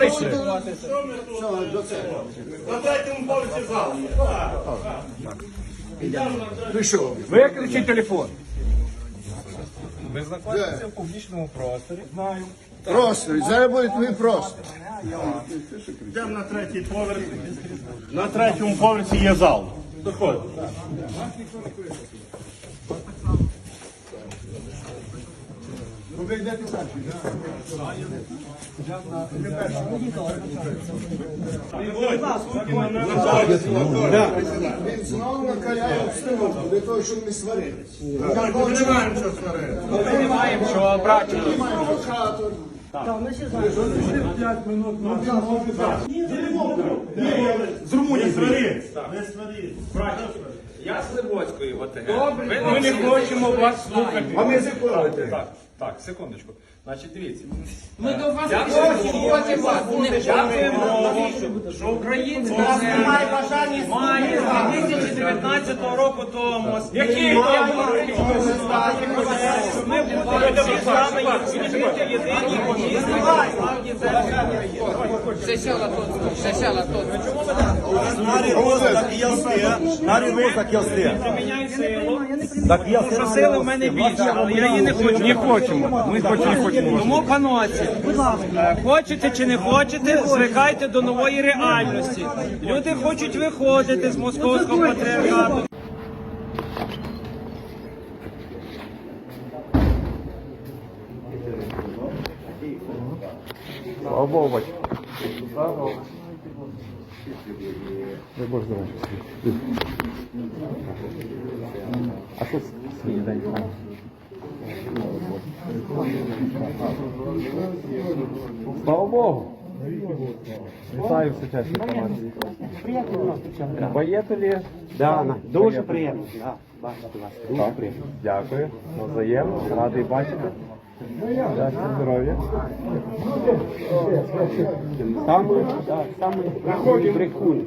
прийшли? На третьому поверсі залу. Прийшов. Виключи телефон. Ви знаходитеся в публічному просторі. Знаю. Просто, зараз буде твій просто. Йдемо на третій поверх. На третьому поверсі є зал. Доходимо. Він знову накаляє обстановку для того, щоб ми сварились. Так, ми не маємо що сварити. Ми не маємо що брати. Провокатор. З Румунії. Не сварити. Я з Левоцької ОТГ. Ми, не хочемо вас слухати. А ми з якого Так, секундочку. Значить, дивіться. Ми до вас хочемо вас. Не Дякуємо, що українська немає бажання має з 2019 року Томос, який є ми будемо всі з вами єдині помісні православні церкви. Приміняю силу. Тому що сили в мене більше, але я її не хочу. Не хочемо. Ми хочемо, не хочемо. Тому, паночі, е, хочете чи не хочете, звикайте до нової реальності. Люди хочуть виходити з московського патріархату. Слава Богу, батько. Дай Боже здоров'я. А що свій день? Слава Богу. Вітаю все чаще інформації. Поїхали. Да, дуже приємно. Да, бачити вас. Дуже приємно. Дякую. Взаємно. Радий бачити. Щастя, здоров'я. Саме, да, саме брехун.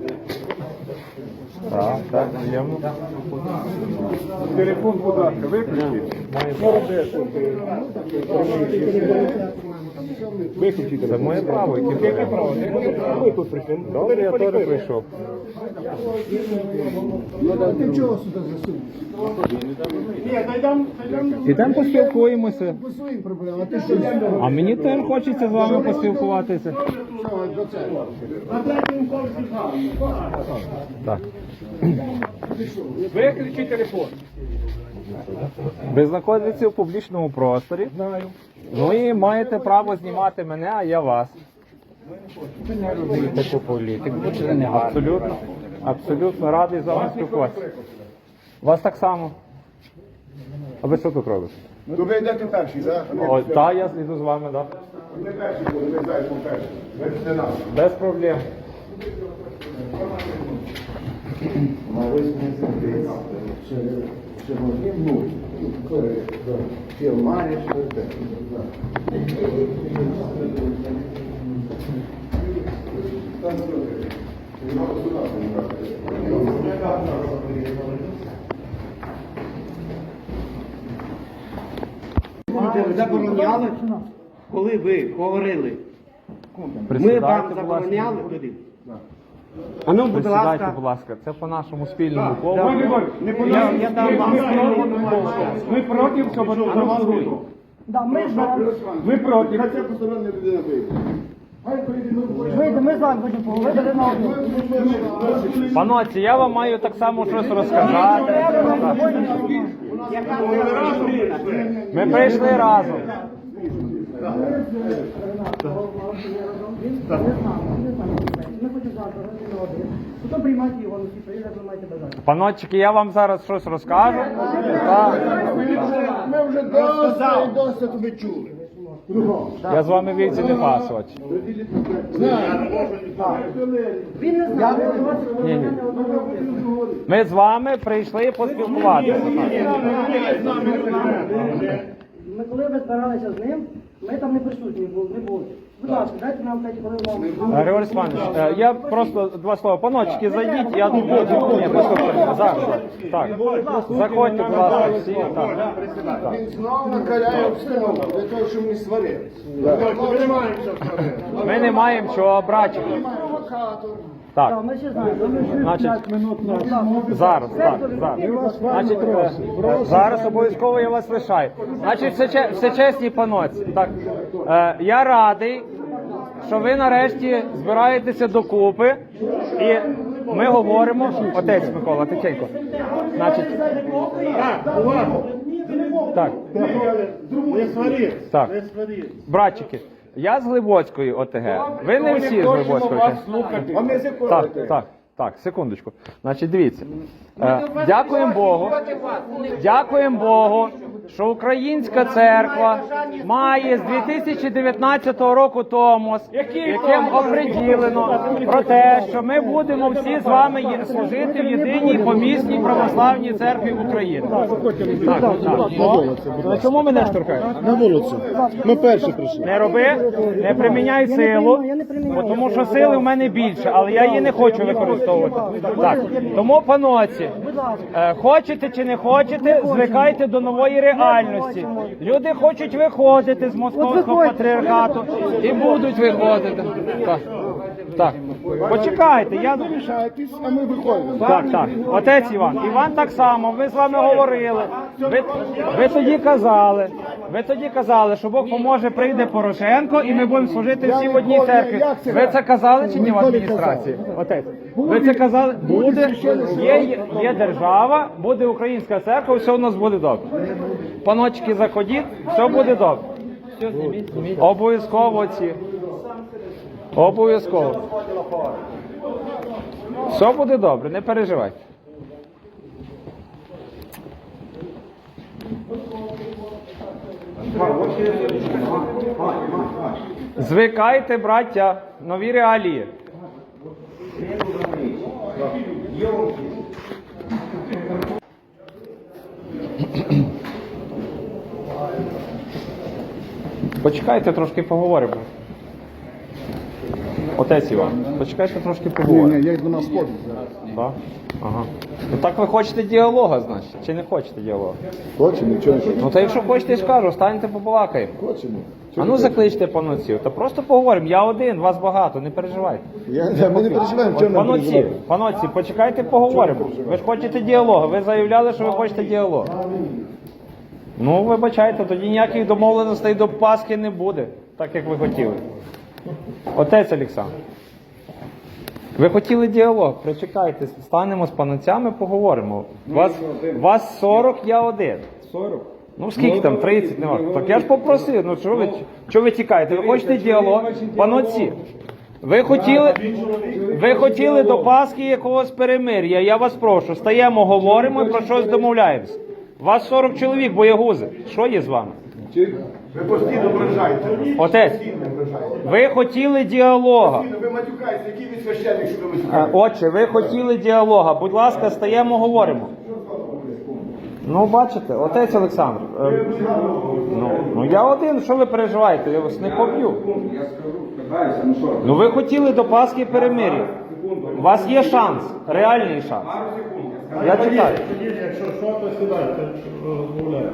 Так, так, взаємно. Телефон, будь ласка, виключіть. Виключити. Це моє право, яке Яке право? Ви тут прийшли. Добре, я теж прийшов. Ти чого сюди засунув? Ідемо поспілкуємося. По своїм проблемам, а ти що? А мені теж хочеться з вами поспілкуватися. Так. Виключи телефон. Ви знаходитеся в публічному просторі. Знаю. Ну маєте право знімати мене, а я вас. Ви не робите таку політику. Абсолютно. Абсолютно радий з вами спілкуватися. Вас так само. А ви що тут робите? То ви йдете перші, так? О, та я сліду з вами, так. Ми перші були, ми зайдемо перші. Ви не нас. Без проблем. Ви забороняли, коли ви говорили. Ми вам забороняли туди. А ну, будь ласка, будь ласка. Це по нашому спільному Да. колу. я, я дам вам Ми проти, щоб голосуй. Ми проти. Хай ця постороння людина вийде. Вийде, ми з вами будемо поговорити на одну. Паноці, я вам маю так само щось розказати. Ми прийшли разом. Ми хочемо поговорити на один. Потім приймати його, ну, всі приїде, ви маєте бажання. Паночки, я вам зараз щось розкажу. Так. Ми вже досить досить тобі чули. Я з вами віці не пасувати. Він не знає, у вас Ні, ні. Ми з вами прийшли поспілкуватися. Ми коли ви збиралися з ним, ми там не присутні були, не були. Будь ласка, дайте нам 5 хвилин. Григорій е, я просто два слова. Паночки, зайдіть, я тут буду. Ні, послухайте, зараз. Так. Заходьте, будь ласка, всі. Так. Він знову накаляє обстановку для того, щоб ми сварилися. Ми не маємо що сказати. Ми не маємо чого брати. Провокатор. Так. Так, Ми ще знаємо, Значить, 5 минут на Зараз, так, зараз. Значить, е, е, зараз обов'язково я вас лишаю. Значить, все, че- все чесні паноці. Так, е, я радий, що ви нарешті збираєтеся докупи, і ми говоримо. Отець Микола, тихенько. Значить, Так, увагу. так, Не сваріть. так. Не сваріть. Братчики, я з Глибоцької ОТГ. Ви не всі з Глибоцької ОТГ. Так, так, так, секундочку. Значить, дивіться. Е, дякуємо Богу. Дякуємо Богу, що Українська церква має з 2019 року Томос, яким оприділено про те, що ми будемо всі з вами є- служити в єдиній помісній православній церкві України. Так, так. Ну, Чому мене штуркаєш? На вулицю. Ми перші прийшли. Не роби, не приміняй силу, бо тому що сили в мене більше, але я її не хочу використовувати. Так, тому, паноці, е, хочете чи не хочете, звикайте до нової реальності. Люди хочуть виходити з московського патріархату і будуть виходити. Так, так. почекайте, я Залишайтесь, а ми виходимо. так, так. Отець Іван. Іван так само. Ми з вами говорили. Ви, ви тоді казали. Ви тоді казали, що Бог поможе, прийде Порошенко, і ми будемо служити всі в одній церкві. Ви це казали чи ні в адміністрації? Отець. Ви це казали? Буде є, є держава, буде українська церква, все у нас буде добре. Паночки, заходіть, все буде добре. Обов'язково ці. Обов'язково. Все буде добре, не переживайте. Звикайте, браття, нові реалії. Почекайте, трошки поговоримо. Отець Іван, почекайте трошки поговоримо. Ні, я йду на сход. Так? Ага. Ну так ви хочете діалога, значить, чи не хочете діалога? Хочемо, нічого не Ну та якщо хочете, я ж кажу, станьте побалакаємо. хочемо. А ну закличте пануців, та просто поговоримо. Я один, вас багато, не переживайте. Я, я, ми не переживаємо, чого не переживаємо. паноці, почекайте, поговоримо. Ви ж хочете діалогу, ви заявляли, що ви хочете діалог. Ну, вибачайте, тоді ніяких домовленостей до Пасхи не буде, так як ви хотіли. Отець Олександр. Ви хотіли діалог, причекайте, станемо з пануцями, поговоримо. Вас, вас 40, я один. 40? Ну скільки там, 30, нема. Так я ж попросив, ну що ви, що ви тікаєте? Ви хочете діалог? Пануці, ви хотіли, ви хотіли до Пасхи якогось перемир'я, я вас прошу, стаємо, говоримо і про щось домовляємося. Вас 40 чоловік, боягузи. Що є з вами? Ви постійно ображаєте. Отець, ви хотіли діалога. Ви матюкаєте, який ви священник, що ви Е, матюкаєте? Отче, ви хотіли діалога. Будь ласка, стаємо, говоримо. Ну, бачите, отець Олександр. е, ну, ну я один, що ви переживаєте? Я вас не поб'ю. Ну ви хотіли до Пасхи перемир'я. У вас є шанс, реальний шанс. Я чекаю. Тоді, якщо що, то сідайте, розмовляйте.